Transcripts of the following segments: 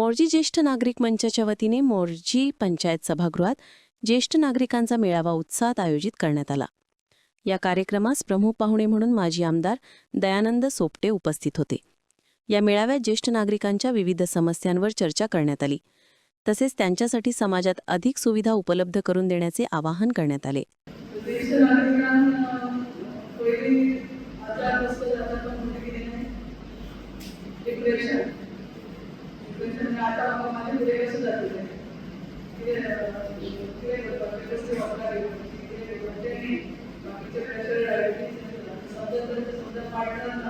मोर्जी ज्येष्ठ नागरिक मंचाच्या वतीने मोर्जी पंचायत सभागृहात ज्येष्ठ नागरिकांचा मेळावा उत्साहात आयोजित करण्यात आला. या कार्यक्रमास प्रमुख पाहुणे म्हणून माजी आमदार दयानंद सोपटे उपस्थित होते. या मेळाव्यात ज्येष्ठ नागरिकांच्या विविध समस्यांवर चर्चा करण्यात आली. तसेच त्यांच्यासाठी समाजात अधिक सुविधा उपलब्ध करून देण्याचे आवाहन करण्यात आले. आता बाबा माझ्या मुलीला सुद्धा दिले बाकीचे समजा डायबिटीस समजा पार्टनर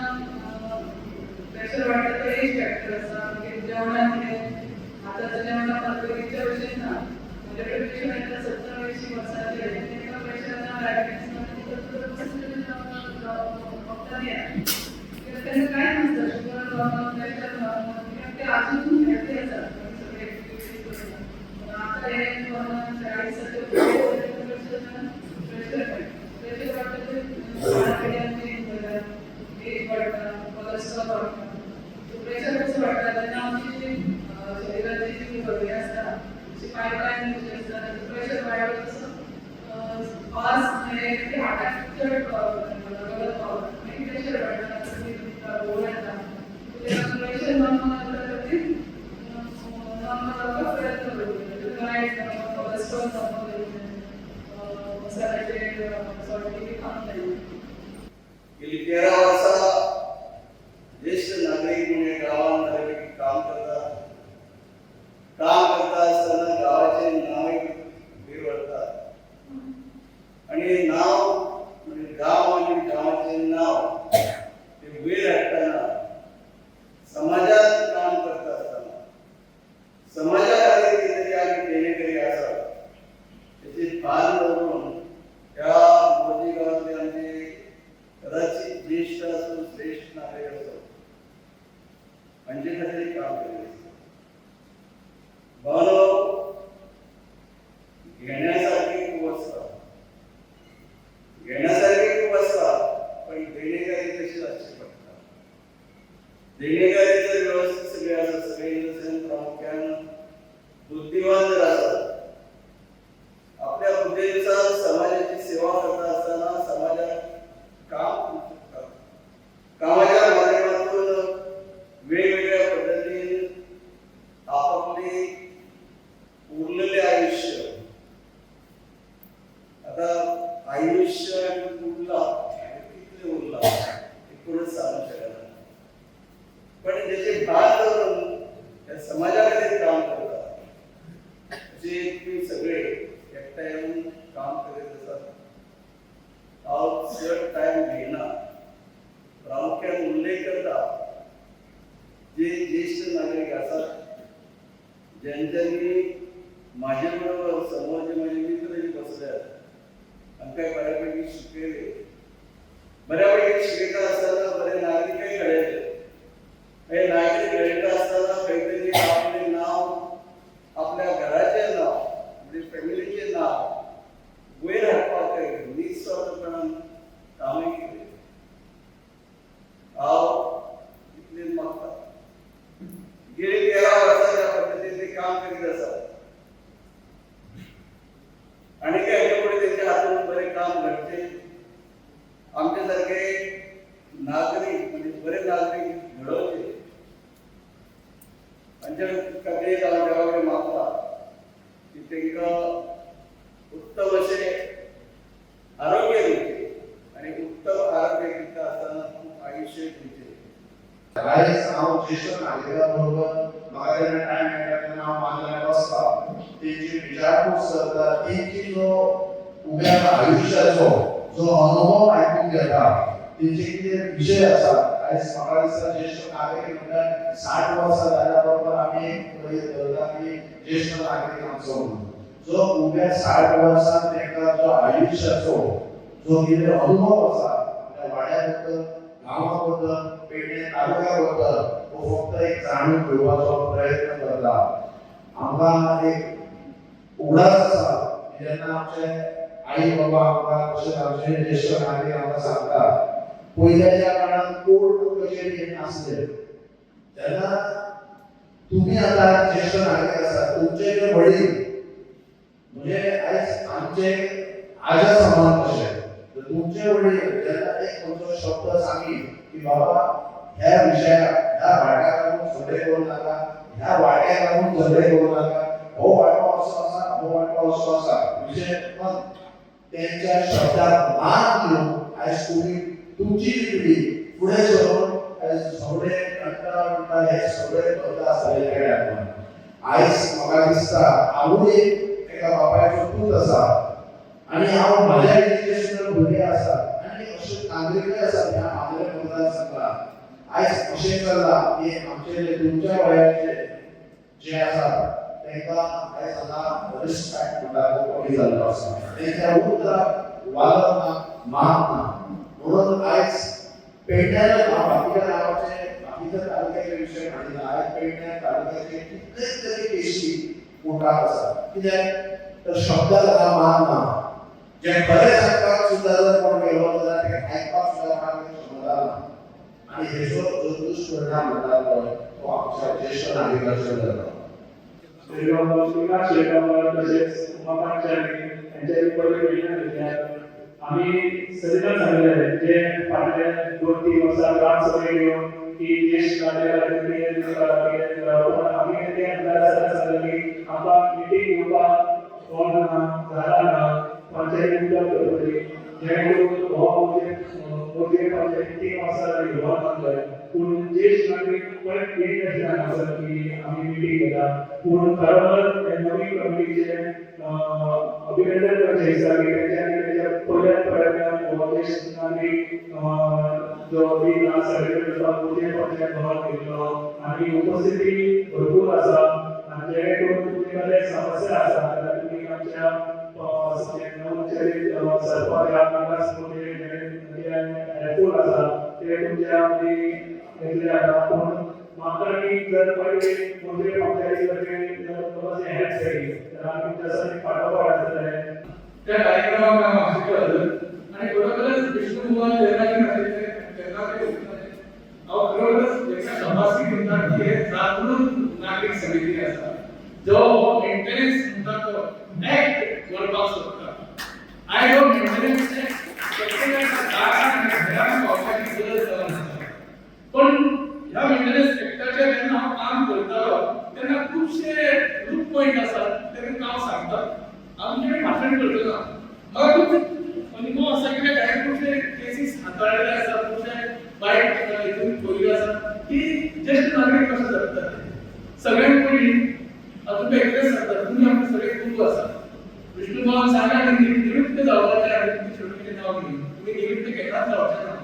त्याचं काय म्हणतात? अजून Padre ज्यांच्यानी माझ्याबरोबर समोरचे माझे मित्रही बसल्यात आणि काय बऱ्यापैकी शिकलेले. बऱ्यापैकी शिकता असताना बरे नागरिकही घडले काही नागरिक घडत आणि ते याच्यामुळे त्यांच्या हातून बरे काम घडते. आमच्यासारखे नागरिक म्हणजे बरे नागरिक घडवते. उत्तम असे आरोग्य आणि उत्तम आरोग्य घेता असताना आयुष्य देते सकाळी आलेल्या बरोबर महाराजांना टाइम मिळाला नाव मानला बसता तेंची विचारपूस करता तेंची जो उब्या आयुश्याचो जो अनुभव आयकून घेता तेंचे कितें विशय आसा आयज म्हाका दिसता ज्येष्ठ नागरीक म्हणल्यार साठ वर्सां जाल्या बरोबर आमी एक गृहीत धरता की ज्येष्ठ नागरीक आमचो जो उब्या साठ वर्सां तेका जो आयुश्याचो जो कितें अनुभव आसा आपल्या वाड्या बद्दल गांवा बद्दल पेडणे तालुक्या बद्दल तो फक्त एक जाणून घेवपाचो प्रयत्न करता आमकां एक उगडास आसा की जेन्ना आमचे आई बाबा आमकां तशेंच आमचे ज्येश्ठ नागरीक आमकां सांगता पयल्याच्या काळात कोर्ट कचेरी नासले तेन्ना तुम्ही आता ज्येष्ठ नागरिक आसा तुमचे जे वडील म्हणजे आयज आमचे आजा समान कशे तर तुमचे वडील जेन्ना एक खंयचो शब्द सांगी की बाबा ह्या विशयाक ह्या वाट्याक लागून झगडे करूं नाका ह्या वाट्याक लागून झगडे करूं नाका हो वाटो पाऊस आसा हो वाटो पण त्यांच्या शब्दात मान दिवन आज तुम्ही तुमची पिढी पुढे जाऊन आयज झगडे कंटाळ म्हणटा हे सगळे बंद आसले आपण. आयज म्हाका दिसता हांवूय एका बापायचो पूत आसा आणि हांव माझ्या एज्युकेशनल भुरगे आसा आनी अशे नागरिकय आसा ह्या आमच्या मतदारसंघात आयज अशें चल्ला की आमचे जे तुमच्या वयाचे जे आसा तांकां आयज हांगा रिस्पेक्ट म्हणटा तो कमी झाला आसा तेंच्या उतराक वालोर ना म्हणून आज पेंढ्याला गांव बाकीच्या गांवाचे बाकीच्या तालुक्याचे विषय मांडिना आज पेंढ्या तालुक्याचे कितीतरी पेशी मोठा कोर्टाक कित्याक तर शब्दाक हांगा मान जे बरे सांगपाक सुद्धा जर कोण गेलो जाल्यार तेका आयकपाक सुद्धा कोणाक क्षमता ना आनी हेजो जो दुष्परिणाम म्हणटा तो आमच्या ज्येष्ठ नागरिकांचेर जाता श्रीराम श्रीनाथ तसेच उमाकांचार्य यांच्याही जे फाटले दोन तीन वर्सां ग्रामसभेक येऊन की ज्येष्ठ आम्ही ते आपल्याला की आमकां मिटींग घेवपाक कोण ना झाला ना पंचायती उदक करतली जेणे करून हो म्हणजे मोठे पंचायती तीन वर्सां नासले पूण ज्येष्ठ नागरीक परत एक अशें आसा की आम्ही मिटींग केला कोण खरोखर हे नवीन कमिटीचे अभिनंदन करचे दिसता की आणि त्याच्या पहिल्या प्रयत्नान हो ज्येष्ठ नागरीक जो बी ग्राम सर्वे करता तुजे पंचायत भवन घेतलो आणि उपस्थिती भरपूर असा. आणि जेणेकरून तुमच्याकडे समस्या असा तर तुम्ही आमच्या सरपंच आमदार समोर मंत्री असा. ते तुमच्या मदीं घेतले आसा जर पयली मंत्री पंचायती जर थोडंशें हेल्प जायी तर त्या कार्यक्रमात काम आशिल्लो आणि खरोखरच विष्णुभुवन जयराजी नागरिक तेन्ना ते हांव खरोखरच एका सभासी म्हणटा की हे जागृत नागरीक समिती आसा जो मेंटेनन्स म्हणटा तो ऍक्ट करपाक सोदता आय डोंट मेंटेनन्स प्रत्येकाच्या दारान घरान पावपाची गरज जावन आसा पण ह्या मेंटेनन्स ऍक्टाचेर जेन्ना हांव काम करतालो तेन्ना खुबशे लूक पॉयंट आसात तेन्ना हांव सांगता आमचे भाशण करतना म्हाका खूब अनुभव आसा कित्याक हांवें खुबशे केसीस हाताळलेले आसा खुबशे वायट हितून असा. आसा की ज्येश्ठ नागरीक कशे जगतात सगळ्यांत पयलीं तुमकां एकटेच सांगतात तुम्ही आमचे सगळे कुटुंब असा. विष्णू भगवान सांगा की निवृत्त जावाच्या आनी तुमचे शेवटीचें नांव घेवन निवृत्त घेणार जावाच्या नाव.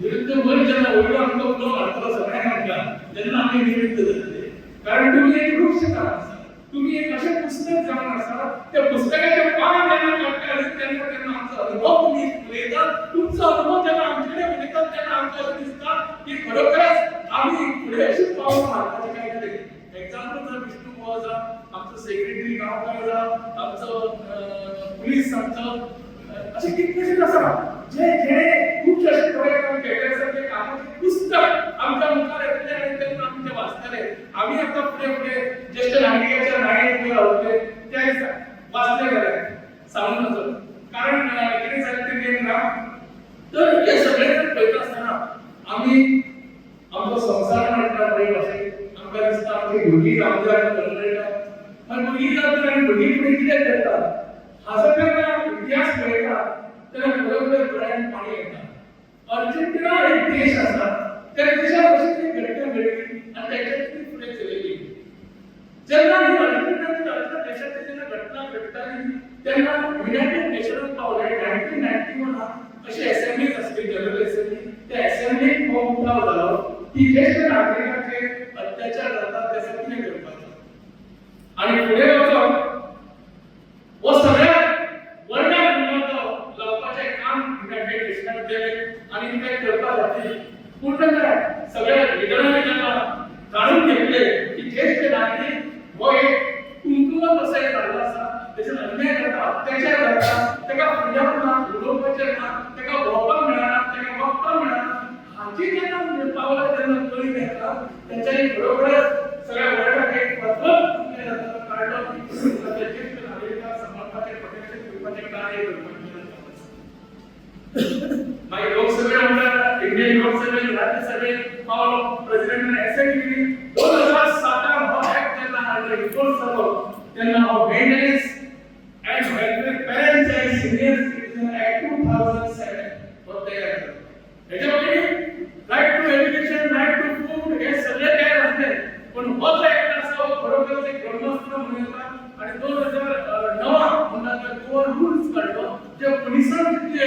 निवृत्त वर ज्यांना वयलो आमचा उलो मारतलो सगळ्यांना आमकां त्यांना आम्ही निवृत्त जातले कारण तुम्ही एक वृक्ष करा तुम्ही एक असे पुस्तक जाणार असा त्या पुस्तकात पान जेन्ना काडटा तेन्ना तेन्ना आमचो अनुभव तुम्ही उलयता तुमचो अनुभव जेन्ना आमचे कडेन उलयतात तेन्ना आमकां अशें दिसता की खरोखरच आमी फुडें अशीं काय कितें एक्झाम्पल जर विष्णू हो आसा आमचो सेक्रेटरी गांवकार आसा आमचो अं, पुलीस आमचो अं, अशे कितलेशेच आसा जे जे खूबशे अशे कार्यक्रम केले आसा ते कामाचे पुस्तक आमच्या मुखार येतले आनी तेन्ना आमी ते वाचतले आमी आतां फुडें फुडें ज्येष्ठ नागरिकाच्या नागरीक उबे रावतले ते वाचले गेले सांगून वचप कारण अं, कितें जालें तें ना तर हे सगळे जर पळयता आसतना आमी आमचो संवसार म्हणटा बरे भाशेन आमकां दिसता आमची भुरगीं जावंक जाय म्हणून कळटा मागीर भुरगीं जाता आनी भुरगीं फुडें कितें करता हाचो जेन्ना इतिहास पळयता तेन्ना खरोखर दोळ्यांत पाणी येता अर्जेंटिना एक देश आसा त्या देशात अशें कितें घडटा घडली आणि त्याच्यात ती पुढे चलेली ज्यांना ही अल्पसंख्याक अल्प देशात ज्यांना घटना घडतात त्यांना युनायटेड नेशनल पावले नाईन्टीन नाईन्टी वन अशी असेंब्ली असते जनरल असेंब्ली त्या असेंब्लीत फॉर्म उठाव झालो की ज्येष्ठ नागरिकांचे अत्याचार जातात त्यासाठी नाही करतात आणि पुढे वचून व सगळ्या वर्गात लावपाचे काम युनायटेड नेशनल आणि करता जाते पूर्ण काय सगळ्या विधानाला काढून घेतले की ज्येष्ठ नागरिक व एक कुंकुम कसं एक झालं असा त्याच्यात अन्याय करता अत्याचार करता त्याला फ्रीडम ना उद्योगाचे ना त्याला भोपा मिळाला त्याला बघता मिळाला हाची त्यांना पावलं त्यांना कळी घेतला त्याच्याही बरोबरच सगळ्या वर्गात एक पद्धत काढलं की ज्येष्ठ नागरिकांना समाजाचे प्रत्यक्ष रूपाचे कार्य लोकसभे म्हणल्यार इंडियन लोकसभेत राज्यसभे पावलो प्रेसिडेंटान असेंब्ली दोन हजार सातान हो ऍक्ट जेन्ना जालो तेन्ना हो maintenance parents and senior citizen act two thousand seven two two हे सगळे तयार असले. पण हो ऍक्ट आसा बरोबर खरोखर ब्रह्मास्त्र आणि दोन हजार नवा म्हणटा दोन रूल्स काडलो जे पुलिसांचे जे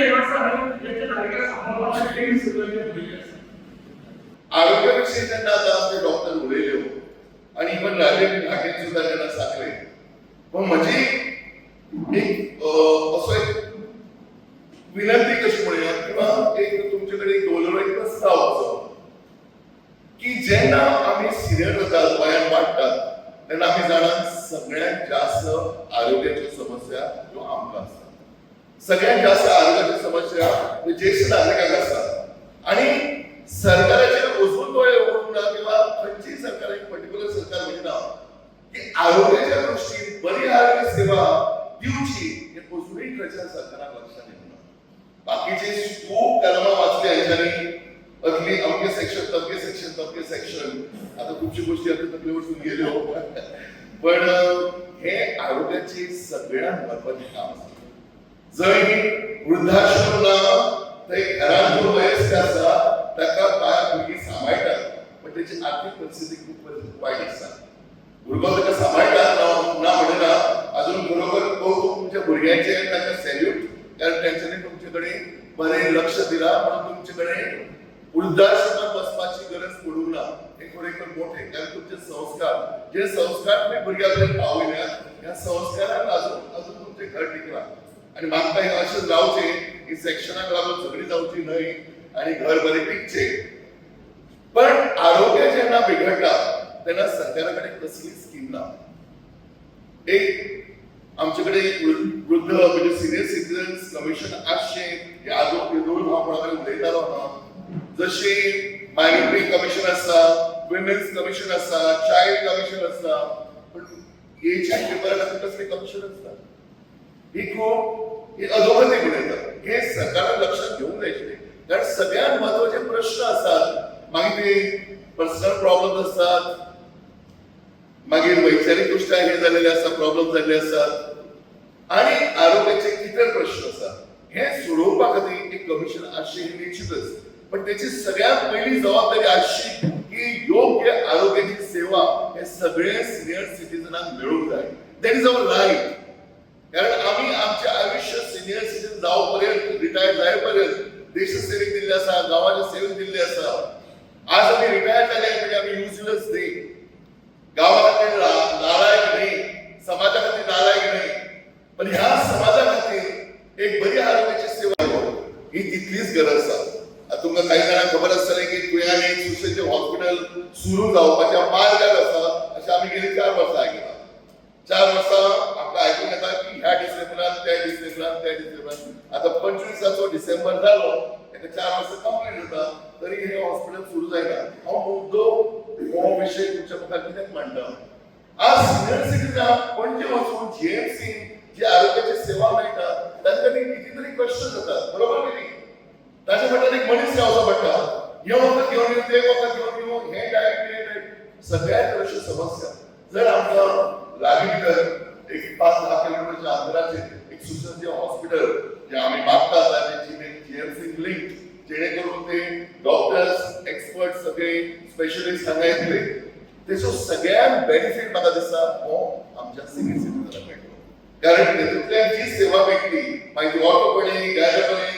आरोग्याविषयी त्यांना आता आमचे डॉक्टर उलयले हो. आणि इव्हन राजेश ठाकरे सुद्धा त्यांना सांगले. मग म्हणजे एक असं एक विनंती कशी म्हणूया किंवा एक तुमच्याकडे एक दवरलेलो एक प्रस्ताव असो की ज्यांना आम्ही सिरियल होतात वयान वाटतात त्यांना आम्ही जाणार सगळ्यात जास्त आरोग्याच्या समस्या सगळ्यात जास्त आरोग्याची समस्या ज्येष्ठ नागरिकांना असतात. आणि सरकाराचेर अजून डोळे उघडून किंवा खंयचीय सरकार एक पर्टिक्युलर सरकार म्हणना की आरोग्याच्या दृश्टीन बरी आरोग्य सेवा दिवची हे अजूनही प्रचार सरकाराक लक्षात येत बाकीचे खूप कलमा वाचले हेंच्यांनी अगदी अमके सेक्शन तमके सेक्शन तमके सेक्शन आता खूपशी गोष्टी आता तकले वचून गेल्यो हो. पण हे आरोग्याची सगळ्यात महत्त्वाचे काम असतात जंय वृद्धाश्रम ना थंय घरान जो वयस्क आसा ताका बाय भुरगीं सांबाळटात पण त्याची आर्थिक परिस्थिती खूप वाईट वायट आसा भुरगो ताका सांबाळटा ना ना म्हणना अजून बरोबर कौतुक तुमच्या भुरग्याचे ताका सॅल्यूट कारण तेंच्यांनी तुमचे कडेन बरें लक्ष दिला म्हणून तुमचे कडेन वृद्धाश्रमात बसपाची गरज पडूंक ना हे खरेखर मोठे. कारण तुमचे संस्कार जे संस्कार तुम्ही भुरग्याकडे पावयल्यात ह्या संस्काराक अजून अजून तुमचे घर टिकला आणि मागता हे असेच रावचे ही सेक्शनाक लागून सगळी जावची न्हय आणि घर बरे पिकचे. पण आरोग्य जेन्ना बिघडटा तेन्ना सरकारा कडेन कसली स्कीम ना एक आमच्याकडे कडेन वृद्ध म्हणजे सिनियर सिटीजन्स कमिशन आसचे हे आजो दोन हांव कोणा कडेन उलयतालो ना जशी मायनॉरिटी कमिशन आसा विमेन्स कमिशन आसा चायल्ड कमिशन आसा पण एजच्या पेपरा खातीर कसले कमिशन आसता ही खूप ही अधोगती येतात हे सरकारान लक्षात घेऊन जायचे कारण सगळ्यात महत्त्वाचे प्रश्न असतात मागीर ते पर्सनल प्रॉब्लेम असतात. मागीर वैचारीक दृष्ट्या हे झालेले असतात प्रॉब्लेम झालेले असतात. आणि आरोग्याचे इतर प्रश्न असतात. हे सोडवपा खातीर एक कमिशन आसचे हे निश्चितच. पण त्याची सगळ्यात पहिली जबाबदारी अशी की योग्य आरोग्याची सेवा हे सगळे सिनियर सिटीजनांक मेळूंक जाय दॅट इज अवर राईट कारण आम्ही आमचे आयुष्य सिनियर सिटीजन जावपर्यंत रिटायर जायपर्यंत देशसेवेक दिल्ले आसा गावाच्या सेवेक दिल्ले आसा आज आम्ही रिटायर झाले म्हणजे आम्ही युजलेस नाही. गावा खातीर नालायक नाही समाजा खातीर नालायक नाही. पण ह्या समाजा खातीर एक बरी आरोग्याची सेवा ही तितलीच गरज आसा आता तुमकां काही जाणांक खबर आसतलें की तुयेन एक सुशेचे हॉस्पिटल सुरू जावपाच्या मार्गार आसा अशें आमी गेली चार वर्सां आयकलां चार वर्सां आमकां की ह्या डिसेंबरात त्या डिसेंबरात त्या डिसेंबरात. आता पंचवीसाचो डिसेंबर जालो त्याचा चार वर्ष कंप्लीट जाता तरी हे हॉस्पिटल सुरू जायना हांव मुद्दो हो विषय तुमच्या मुखार कित्याक मांडटा आज सिनियर सिटीजन पणजे वचून जीएमसी जी आरोग्याची सेवा मेळटा ताचे खातीर कितीतरी कश्ट जातात बरोबर की न्ही? ताचे फाटल्यान एक मनीस रावचो पडटा हे वखद घेवन येवन ते वखद घेवन येवन हे डायट ते डायट सगळ्यात समस्या. जर आमकां लागीं भितर एक पाच दहा किलोमीटरच्या अंतराचे एक सुसज्ज हॉस्पिटल जे आम्ही मागतात आणि जी जीएमसी लिंक जेणेकरून ते डॉक्टर्स एक्सपर्ट सगळे स्पेशलिस्ट हांगा येतले तेचो सगळ्यात बेनिफिट म्हाका दिसता हो आमच्या सिनियर सिटीजनांक मेळटलो कारण तेतूंतल्यान जी सेवा मेळटली मागीर ऑटोपणे गायबणे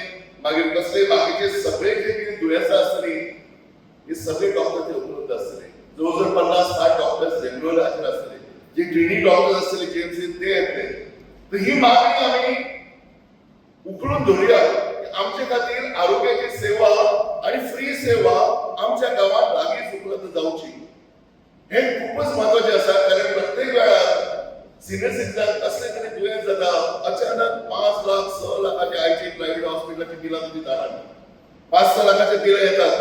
मागीर कसले बाकीचे सगळे जे कितें दुयेंसां आसतली हे सगळे डॉक्टर ते उपलब्ध आसतले जवळजवळ पन्नास साठ डॉक्टर्स जनरल हाजीर आसतले जे ट्रेनिंग डॉक्टर्स असतील जेएमसी ते. येते तर ही मागणी आमी उकळून धरूया आमच्या आमचे खातीर आरोग्याची सेवा आणि फ्री सेवा आमच्या गावात लागींच उपलब्ध जावची हे खूपच महत्त्वाचे असा कारण प्रत्येक वेळार सिनियर सिटीजन कसले तरी दुयेंस जाता अचानक पाच लाख स लाखाचे आयची प्रायव्हेट हॉस्पिटलाची बिलां तुमी जाणात पाच स लाखाचे बिलां येतात.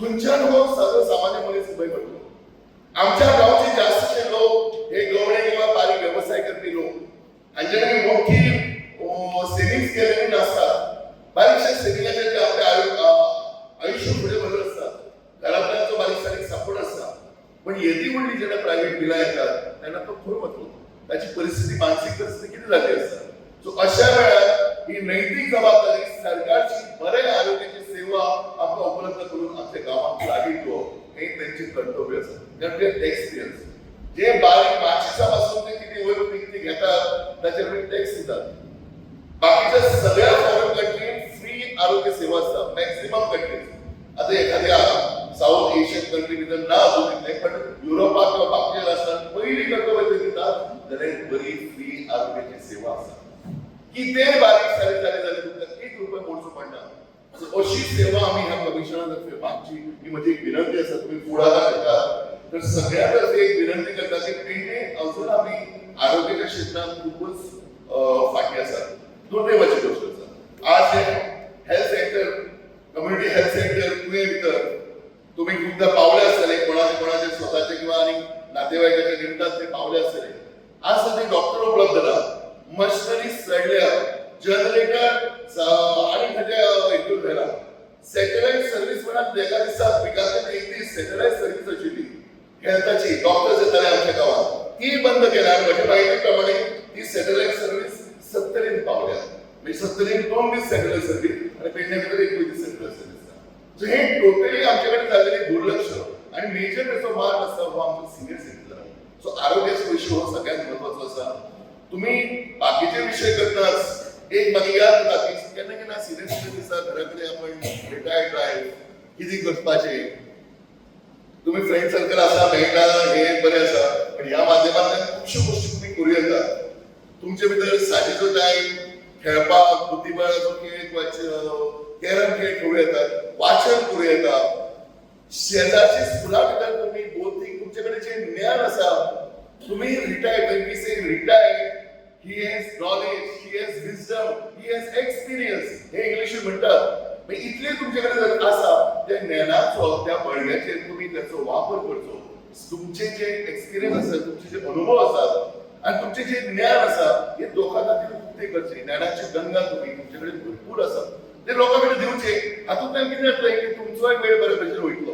खंयच्यान हो सर्वसामान्य मनीस उभे पडलो आमच्या गावचे जास्त हे गवळे किंवा बारीक व्यवसाय करपी लोक. हांचे कडेन मोठी सेविंग्स केलेली नासतात बारीकशे सेविंगाचे जे आपले आयु- अ, आयुष्य फुडें भरत असतात. घरांतल्याचो बारीक सारीक सपोर्ट आसता पण येदी व्हडली जेन्ना प्रायव्हेट बिलां येतात तेन्ना तो खंय वतलो ताची परिस्थिती मानसीक परिस्थिती कितें जाल्ली आसता सो अशा वेळार ही नैतीक जबाबदारी सरकारची बरे आरोग्याची सेवा आमकां उपलब्ध करून आमच्या गावांक लागीं ठेवप हे त्यांचे कर्तव्य आसा एक्सपिरियन्स जे बारीक मार्चिसा पासून ते किती वयर किती घेतात ताचेर आमी टॅक्स दितात बाकीच्या सगळ्या फॉरेन कंट्रीन फ्री आरोग्य सेवा असता मॅक्सिमम कंट्रीज आता एखाद्या साऊथ एशियन कंट्री भितर ना अजून तितले पण युरोपात किंवा बाकीच्या राष्ट्रांत पहिली कर्तव्य ते दितात जाल्यार एक बरी फ्री आरोग्याची सेवा आसा कितें बारीक सारीक जालें जाल्यार तुमकां एक रुपया मोडचो पडना So अशी सेवा आमी ह्या कमिशनातर्फे मागची ही म्हजी एक विनंती आसा तुम्ही पुढाकार घेतात एक विनंती करतात की पेडणे अजून आम्ही आरोग्याच्या क्षेत्रात खूपच अं, फाटी आसात दुर्दैवाची गोष्ट आसा आज हे health centre community health centre Pune भितर तुम्ही खूपदा पावले आसतले कोणाचे कोणाचे स्वतःचे किंवा आणि नातेवाईकाच्या निमतान ते पावले आसतले आज सध्या डॉक्टर उपलब्ध ना मशिनरी सडल्या जनरेटर आणि खंयच्या हितून व्हेला सॅटेलाइट सर्व्हिस म्हणून एका दिसाक विकासात एक दीस सॅटेलाइट सर्व्हिस आशिल्ली हेल्थाची डॉक्टर्स येताले आमच्या गावात ती बंद केल्यार म्हज्या माहिती प्रमाणे ती सॅटेलाइट सर्व्हिस सत्तरीन पावल्या म्हणजे सत्तरीन दोन दीस सॅटेलाइट सर्व्हिस आणि पेडणे एकवीस एक दीस सॅटेलाइट सर्व्हिस सो हे टोटली आमच्याकडे झालेले दुर्लक्ष आणि मेजर त्याचा मार्ग असा हो आमचा सिनियर सेंटर सो आरोग्याचा विषय हो सगळ्यात महत्त्वाचा असा. तुम्ही बाकीचे विषय करताच एक म्हाका बाकी जाता की केन्ना केन्ना सिनियर सिटीजन दिसा घरा आपण रिटायर्ड ड्रायव्ह किती करपाचे तुम्ही फ्रेंड सर्कल असा मेळटा हे बरें आसा पण ह्या माध्यमांतल्यान खुबश्यो गोष्टी तुम्ही करूं येता तुमचे भितर साजेचो टायम खेळपाक बुद्धिबळाचो खेळ कॅरम खेळ खेळूं येतात वाचन करूं येता शेजारची स्कुला भितर तुमी बौद्धीक तुमचे कडेन जे ज्ञान आसा तुम्ही retired when say retire he has knowledge he has wisdom he has experience हे इंग्लिशीन म्हणटात म्हणजे इतले कडेन जर आसा त्या ज्ञानाचो त्या बळग्याचेर तुमी त्याचो वापर करचो. तुमचे जे एक्सपिरियन्स आसा तुमचे जे अनुभव आसात आणि तुमचे जे ज्ञान आसा हे लोकां खातीर उक्ते करचे ज्ञानाची गंगा तुम्ही तुमच्याकडे भरपूर आसा ते लोकां कडेन दिवचे हातूंतल्यान कितें जातलें की तुमचोय वेळ बरे भशेन वयतलो